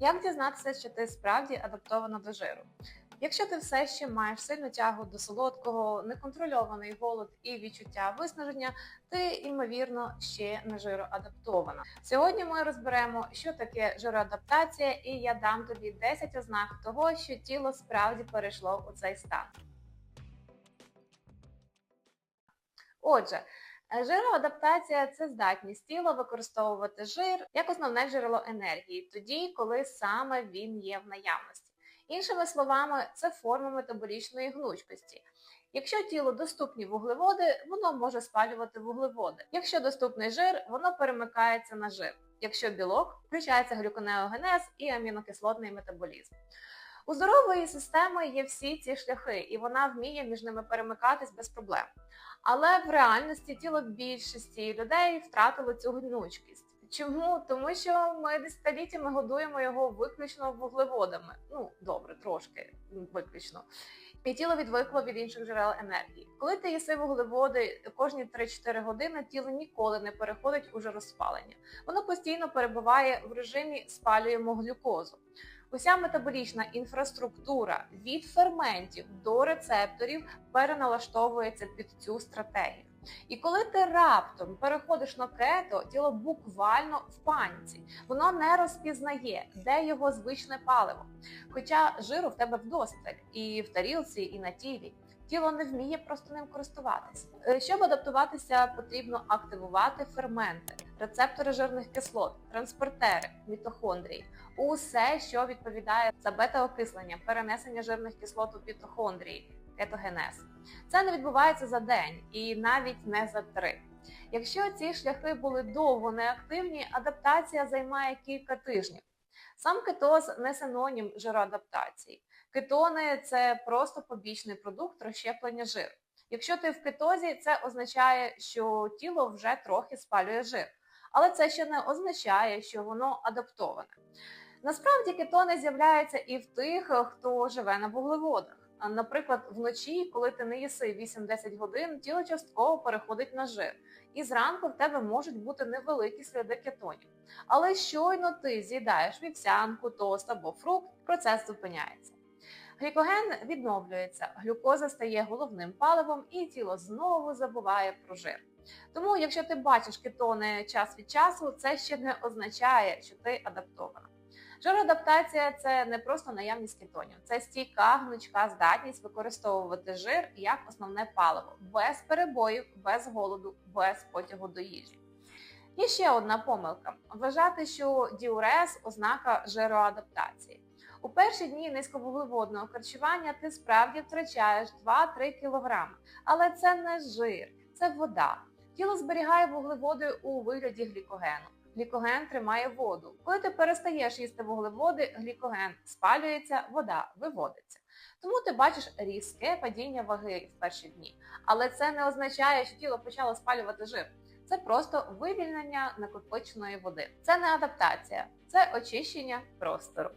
Як дізнатися, що ти справді адаптована до жиру? Якщо ти все ще маєш сильну тягу до солодкого, неконтрольований голод і відчуття виснаження, ти, ймовірно, ще не жироадаптована. Сьогодні ми розберемо, що таке жироадаптація, і я дам тобі 10 ознак того, що тіло справді перейшло у цей стан. Отже, Жироадаптація це здатність тіла використовувати жир як основне джерело енергії, тоді, коли саме він є в наявності. Іншими словами, це форма метаболічної гнучкості. Якщо тілу доступні вуглеводи, воно може спалювати вуглеводи. Якщо доступний жир, воно перемикається на жир. Якщо білок, включається глюконеогенез і амінокислотний метаболізм. У здорової системи є всі ці шляхи, і вона вміє між ними перемикатись без проблем. Але в реальності тіло більшості людей втратило цю гнучкість. Чому? Тому що ми десятиліттями годуємо його виключно вуглеводами. Ну, добре, трошки виключно. І тіло відвикло від інших джерел енергії. Коли ти їси вуглеводи кожні 3-4 години, тіло ніколи не переходить у жироспалення. Воно постійно перебуває в режимі спалюємо глюкозу. Уся метаболічна інфраструктура від ферментів до рецепторів переналаштовується під цю стратегію. І коли ти раптом переходиш на кето, тіло буквально в паніці. Воно не розпізнає, де його звичне паливо. Хоча жиру в тебе вдосталь і в тарілці, і на тілі. Тіло не вміє просто ним користуватися. Е, щоб адаптуватися, потрібно активувати ферменти, рецептори жирних кислот, транспортери, мітохондрії, усе, що відповідає за бета-окислення, перенесення жирних кислот у мітохондрії, кетогенез. Це не відбувається за день і навіть не за три. Якщо ці шляхи були довго неактивні, адаптація займає кілька тижнів. Сам кетоз не синонім жироадаптації. Кетони це просто побічний продукт розщеплення жиру. Якщо ти в кетозі, це означає, що тіло вже трохи спалює жир. Але це ще не означає, що воно адаптоване. Насправді кетони з'являються і в тих, хто живе на вуглеводах. Наприклад, вночі, коли ти не їси 8-10 годин, тіло частково переходить на жир. І зранку в тебе можуть бути невеликі сліди кетонів. Але щойно ти з'їдаєш вівсянку, тост або фрукт, процес зупиняється. Глікоген відновлюється, глюкоза стає головним паливом і тіло знову забуває про жир. Тому, якщо ти бачиш кетони час від часу, це ще не означає, що ти адаптована. Жироадаптація це не просто наявність кетонів, це стійка гнучка здатність використовувати жир як основне паливо, без перебоїв, без голоду, без потягу до їжі. І ще одна помилка: вважати, що діурез ознака жироадаптації. У перші дні низьковуглеводного харчування ти справді втрачаєш 2-3 кг, але це не жир, це вода. Тіло зберігає вуглеводи у вигляді глікогену глікоген тримає воду. Коли ти перестаєш їсти вуглеводи, глікоген спалюється, вода виводиться. Тому ти бачиш різке падіння ваги в перші дні. Але це не означає, що тіло почало спалювати жир. Це просто вивільнення накопиченої води. Це не адаптація, це очищення простору.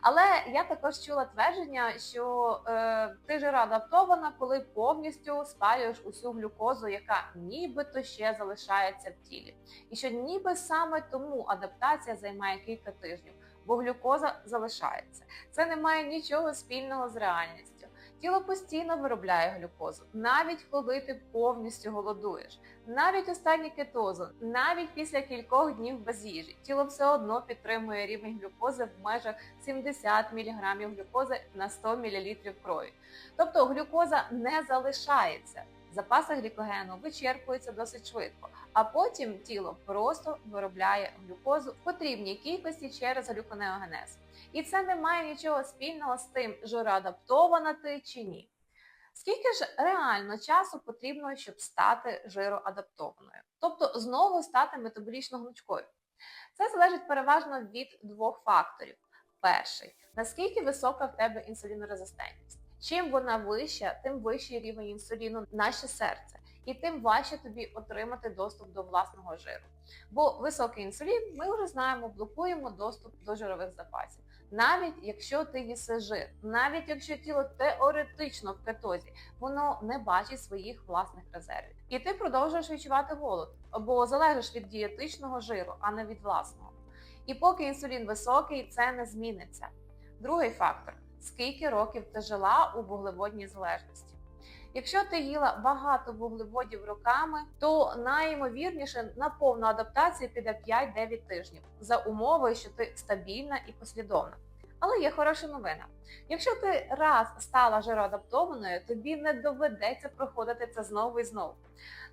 Але я також чула твердження, що е, ти жироадаптована, коли повністю спалюєш усю глюкозу, яка нібито ще залишається в тілі. І що ніби саме тому адаптація займає кілька тижнів, бо глюкоза залишається. Це не має нічого спільного з реальністю. Тіло постійно виробляє глюкозу, навіть коли ти повністю голодуєш, навіть останні кетозу, навіть після кількох днів без їжі, тіло все одно підтримує рівень глюкози в межах 70 мг глюкози на 100 мл крові. Тобто глюкоза не залишається. Запаси глікогену вичерпуються досить швидко, а потім тіло просто виробляє глюкозу в потрібній кількості через глюконеогенез. І це не має нічого спільного з тим, жироадаптована ти чи ні. Скільки ж реально часу потрібно, щоб стати жироадаптованою? Тобто знову стати метаболічно гнучкою? Це залежить переважно від двох факторів. Перший наскільки висока в тебе інсулінорезистентність. Чим вона вища, тим вищий рівень інсуліну наше серце, і тим важче тобі отримати доступ до власного жиру. Бо високий інсулін, ми вже знаємо, блокуємо доступ до жирових запасів. Навіть якщо ти їси жир, навіть якщо тіло теоретично в кетозі, воно не бачить своїх власних резервів. І ти продовжуєш відчувати голод, бо залежиш від дієтичного жиру, а не від власного. І поки інсулін високий, це не зміниться. Другий фактор скільки років ти жила у вуглеводній залежності. Якщо ти їла багато вуглеводів роками, то найімовірніше на повну адаптацію піде 5-9 тижнів за умовою, що ти стабільна і послідовна. Але є хороша новина. Якщо ти раз стала жироадаптованою, тобі не доведеться проходити це знову і знову.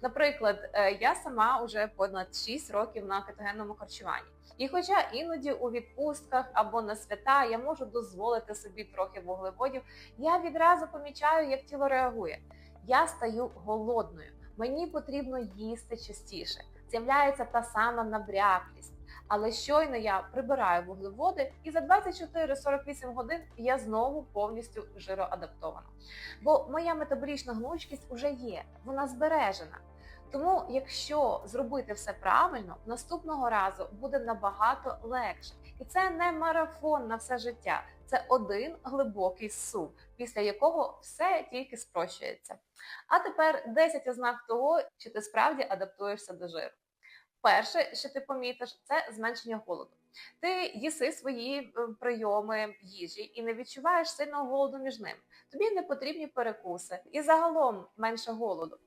Наприклад, е, я сама вже понад 6 років на кетогенному харчуванні. І хоча іноді у відпустках або на свята я можу дозволити собі трохи вуглеводів, я відразу помічаю, як тіло реагує. Я стаю голодною, мені потрібно їсти частіше. З'являється та сама набряклість. Але щойно я прибираю вуглеводи, і за 24-48 годин я знову повністю жироадаптована. Бо моя метаболічна гнучкість вже є, вона збережена. Тому, якщо зробити все правильно, наступного разу буде набагато легше. І це не марафон на все життя, це один глибокий сув, після якого все тільки спрощується. А тепер 10 ознак того, що ти справді адаптуєшся до жиру. Перше, що ти помітиш, це зменшення голоду. Ти їси свої е, прийоми їжі і не відчуваєш сильного голоду між ними. Тобі не потрібні перекуси і загалом менше голоду.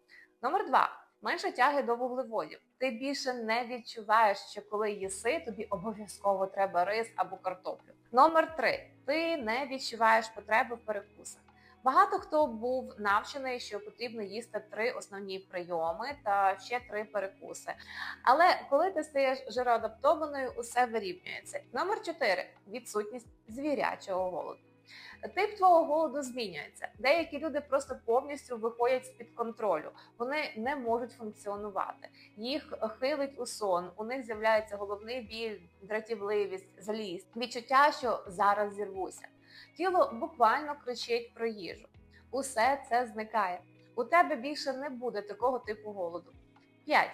Номер два менше тяги до вуглеводів. Ти більше не відчуваєш, що коли їси, тобі обов'язково треба рис або картоплю. Номер три ти не відчуваєш потреби в перекусах. Багато хто був навчений, що потрібно їсти три основні прийоми та ще три перекуси. Але коли ти стаєш жироадаптованою, усе вирівнюється. Номер чотири відсутність звірячого голоду. Тип твого голоду змінюється. Деякі люди просто повністю виходять з під контролю. Вони не можуть функціонувати. Їх хилить у сон. У них з'являється головний біль, дратівливість, злість, відчуття, що зараз зірвуся. Тіло буквально кричить про їжу. Усе це зникає. У тебе більше не буде такого типу голоду. 5.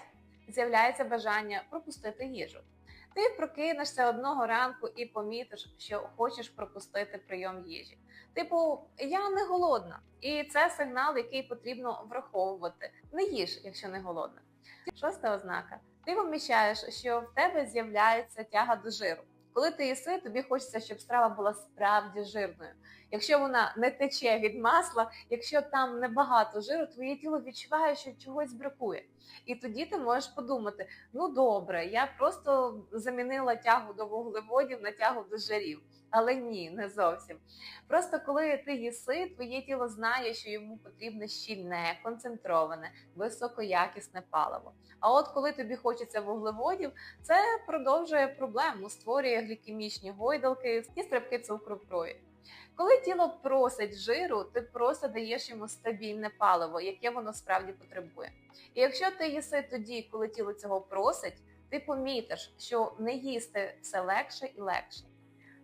З'являється бажання пропустити їжу. Ти прокинешся одного ранку і помітиш, що хочеш пропустити прийом їжі. Типу, я не голодна, і це сигнал, який потрібно враховувати. Не їж, якщо не голодна. Шоста ознака: ти помічаєш, що в тебе з'являється тяга до жиру. Коли ти їси, тобі хочеться, щоб страва була справді жирною. Якщо вона не тече від масла, якщо там небагато жиру, твоє тіло відчуває, що чогось бракує. І тоді ти можеш подумати: ну добре, я просто замінила тягу до вуглеводів на тягу до жирів. Але ні, не зовсім. Просто коли ти їси, твоє тіло знає, що йому потрібне щільне, концентроване, високоякісне паливо. А от коли тобі хочеться вуглеводів, це продовжує проблему, створює глікемічні гойдалки і стрибки цукру в крові. Коли тіло просить жиру, ти просто даєш йому стабільне паливо, яке воно справді потребує. І якщо ти їси тоді, коли тіло цього просить, ти помітиш, що не їсти все легше і легше.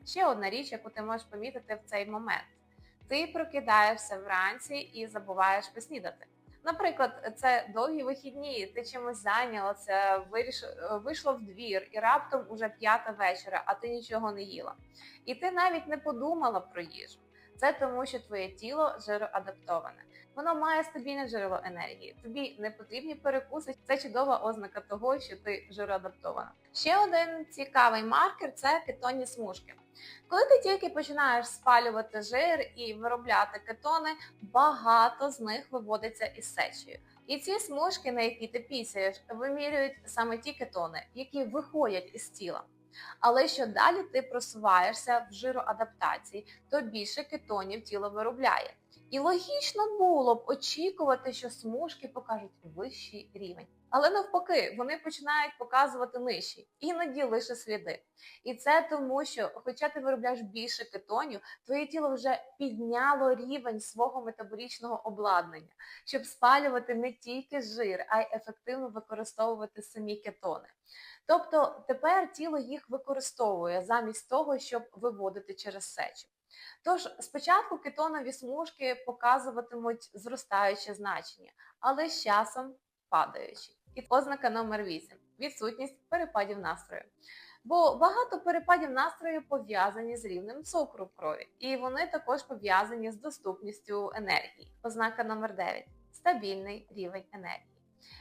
Ще одна річ, яку ти можеш помітити в цей момент. Ти прокидаєшся вранці і забуваєш поснідати. Наприклад, це довгі вихідні, ти чимось зайнялася, виріш... вийшла в двір і раптом уже п'ята вечора, а ти нічого не їла. І ти навіть не подумала про їжу. Це тому, що твоє тіло жироадаптоване. Воно має стабільне джерело енергії. Тобі не потрібні перекуси. Це чудова ознака того, що ти жироадаптована. Ще один цікавий маркер це кетонні смужки. Коли ти тільки починаєш спалювати жир і виробляти кетони, багато з них виводиться із сечею. І ці смужки, на які ти пісяєш, вимірюють саме ті кетони, які виходять із тіла. Але що далі ти просуваєшся в жироадаптації, то більше кетонів тіло виробляє. І логічно було б очікувати, що смужки покажуть вищий рівень. Але навпаки, вони починають показувати нижчі, іноді лише сліди. І це тому, що, хоча ти виробляєш більше кетонів, твоє тіло вже підняло рівень свого метаболічного обладнання, щоб спалювати не тільки жир, а й ефективно використовувати самі кетони. Тобто тепер тіло їх використовує замість того, щоб виводити через сечу. Тож спочатку кетонові смужки показуватимуть зростаюче значення, але з часом падаючі. І ознака номер 8 відсутність перепадів настрою. Бо багато перепадів настрою пов'язані з рівнем цукру в крові, і вони також пов'язані з доступністю енергії. Ознака номер 9 стабільний рівень енергії.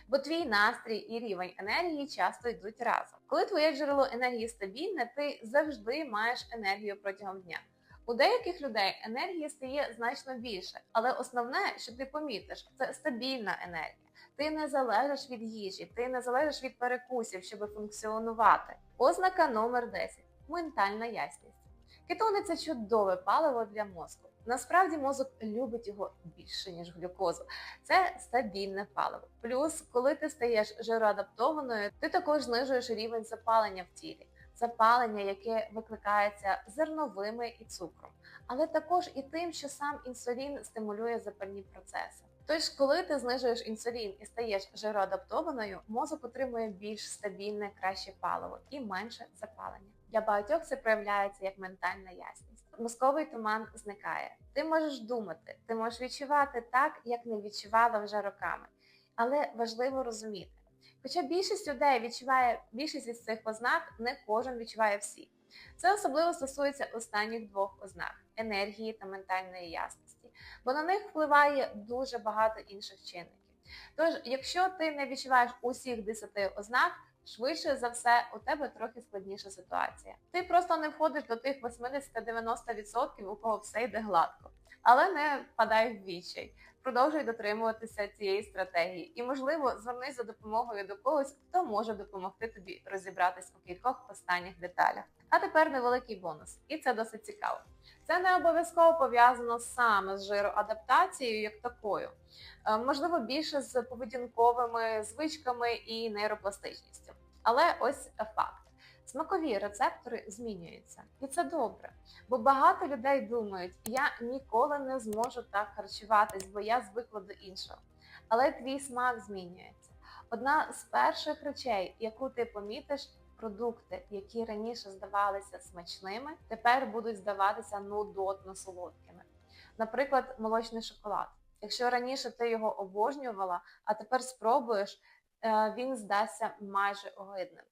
Бо твій настрій і рівень енергії часто йдуть разом. Коли твоє джерело енергії стабільне, ти завжди маєш енергію протягом дня. У деяких людей енергії стає значно більше, але основне, що ти помітиш, це стабільна енергія. Ти не залежиш від їжі, ти не залежиш від перекусів, щоб функціонувати. Ознака номер 10 ментальна ясність. Кетони це чудове паливо для мозку. Насправді мозок любить його більше, ніж глюкозу. Це стабільне паливо. Плюс, коли ти стаєш жироадаптованою, ти також знижуєш рівень запалення в тілі. Запалення, яке викликається зерновими і цукром, але також і тим, що сам інсулін стимулює запальні процеси. Тож, коли ти знижуєш інсулін і стаєш жироадаптованою, мозок отримує більш стабільне, краще паливо і менше запалення. Для багатьох це проявляється як ментальна ясність. Мозковий туман зникає. Ти можеш думати, ти можеш відчувати так, як не відчувала вже роками. Але важливо розуміти. Хоча більшість людей відчуває більшість із цих ознак, не кожен відчуває всі. Це особливо стосується останніх двох ознак енергії та ментальної ясності, бо на них впливає дуже багато інших чинників. Тож, якщо ти не відчуваєш усіх 10 ознак, швидше за все у тебе трохи складніша ситуація. Ти просто не входиш до тих 80-90%, у кого все йде гладко. Але не впадай в відчай. Продовжуй дотримуватися цієї стратегії і, можливо, звернись за допомогою до когось, хто може допомогти тобі розібратись у кількох останніх деталях. А тепер невеликий бонус, і це досить цікаво. Це не обов'язково пов'язано саме з жироадаптацією як такою, Е, можливо, більше з поведінковими звичками і нейропластичністю. Але ось факт. Смакові рецептори змінюються, і це добре. Бо багато людей думають, я ніколи не зможу так харчуватись, бо я звикла до іншого. Але твій смак змінюється. Одна з перших речей, яку ти помітиш, продукти, які раніше здавалися смачними, тепер будуть здаватися нудотно солодкими. Наприклад, молочний шоколад. Якщо раніше ти його обожнювала, а тепер спробуєш, е, він здасться майже огидним,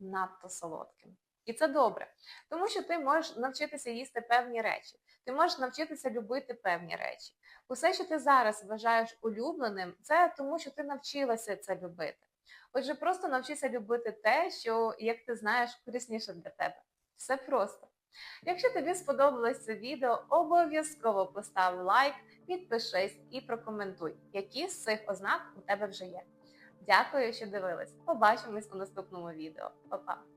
надто солодким. І це добре, тому що ти можеш навчитися їсти певні речі, ти можеш навчитися любити певні речі. Усе, що ти зараз вважаєш улюбленим, це тому, що ти навчилася це любити. Отже, просто навчися любити те, що, як ти знаєш, корисніше для тебе. Все просто. Якщо тобі сподобалось це відео, обов'язково постав лайк, підпишись і прокоментуй, які з цих ознак у тебе вже є. Дякую, що дивились. Побачимось у наступному відео. Па-па!